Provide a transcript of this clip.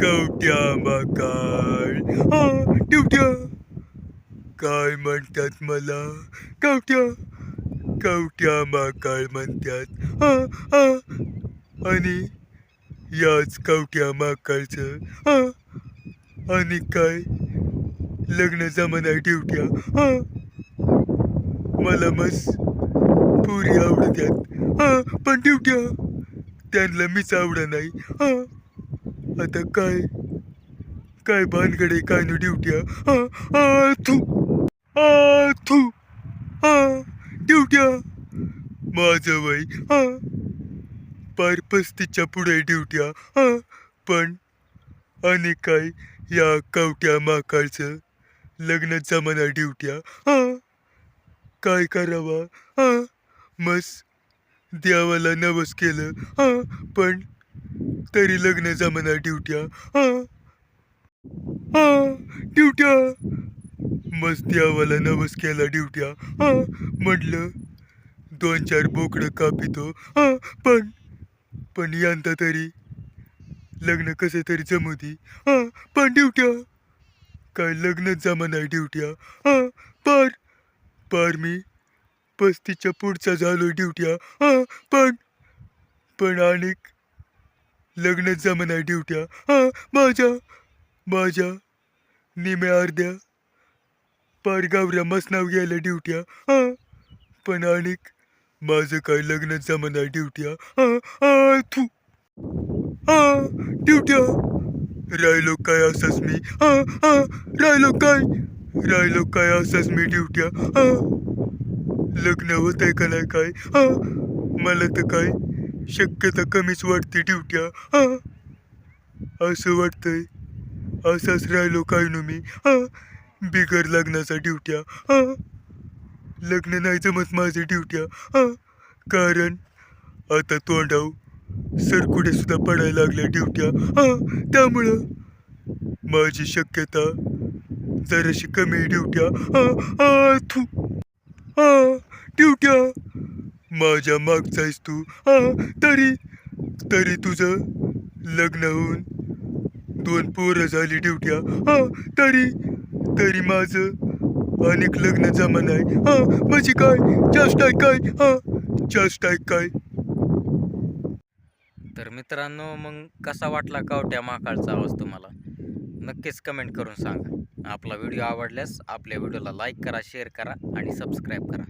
कवट्या माकाळ हा ड्युट्या काय म्हणतात मला? कवट्या. कवट्या माकाळ म्हणतात. हा हा. आणि याच कवट्या माकाळचं हा. आणि काय? लग्न जमाना ड्युट्या हा. मला मस पुरी आवडत्यात. हां पण ठेवट्या त्यांना मीच आवड नाही. हां. आता काय? काय भानगडे काय न ड्युट्या हां हा थू. आ थू. हां ड्युट्या माझं वय हां. पार पस्तीच्या पुढे ड्युट्या हां. पण आणि काय या कवट्या माकाळचं लग्न जमाना ड्युट्या हां. काय करावा हां? मस देवाला नवस केलं हां? पण तरी लग्न जमणार ड्युट्या हां? हां? ड्युट्या? मस्त देवाला नवस केला ड्युट्या हां? म्हटलं दोन चार बोकडं कापितो हां? पण पण यंदा तरी लग्न कसं तरी जमू दे हां? पण ड्युट्या? काय लग्न जमाना ड्युट्या हां? पार मी. पस्तीसच्या पुढचा झालो ड्युट्या हा. पण पण अनेक लग्न जमाना ड्युट्या हा. माझ्या माझ्या निम्या अर्ध्या पार गावऱ्या मसनाव गेल्या ड्युट्या हा. पण अनेक माझं काय लग्न जमाना ड्युट्या हा. हा थू. हा ड्युट्या राहिलो काय असंच मी? हा हा राहिलो काय? राहिलो काय असंच मी ड्युट्या लग्न लग्न आहे का नाही काय? मला तर काय शक्यता कमीच वाटते ड्युट्या असं वाटतंय. असंच राहिलो काय नो मी? बिगर लग्नाचा ड्युट्या लग्न नाही जमत माझे ड्युट्या कारण आता तोंडाव सरकुडे सुद्धा पडायला लागल्या ड्युट्या त्यामुळं माझी शक्यता जराशी कमी ड्युट्या हा हा थू. हा ड्युट्या माझ्या मागचायस तू. हा तरी तरी तुझं लग्न होऊन दोन पोरं झाली ड्युट्या हा तरी तरी माझं अनेक लग्न जमा नाही हा माझी काय? जास्त आहे काय? हा जास्त आहे काय? तर मित्रांनो मग कसा वाटला कावट्या महाकाळचा आवाज तुम्हाला? नक्कीच कमेंट करून सांगा. आपला व्हिडिओ आवडल्यास आपल्या व्हिडिओला लाईक करा शेअर करा आणि सबस्क्राईब करा.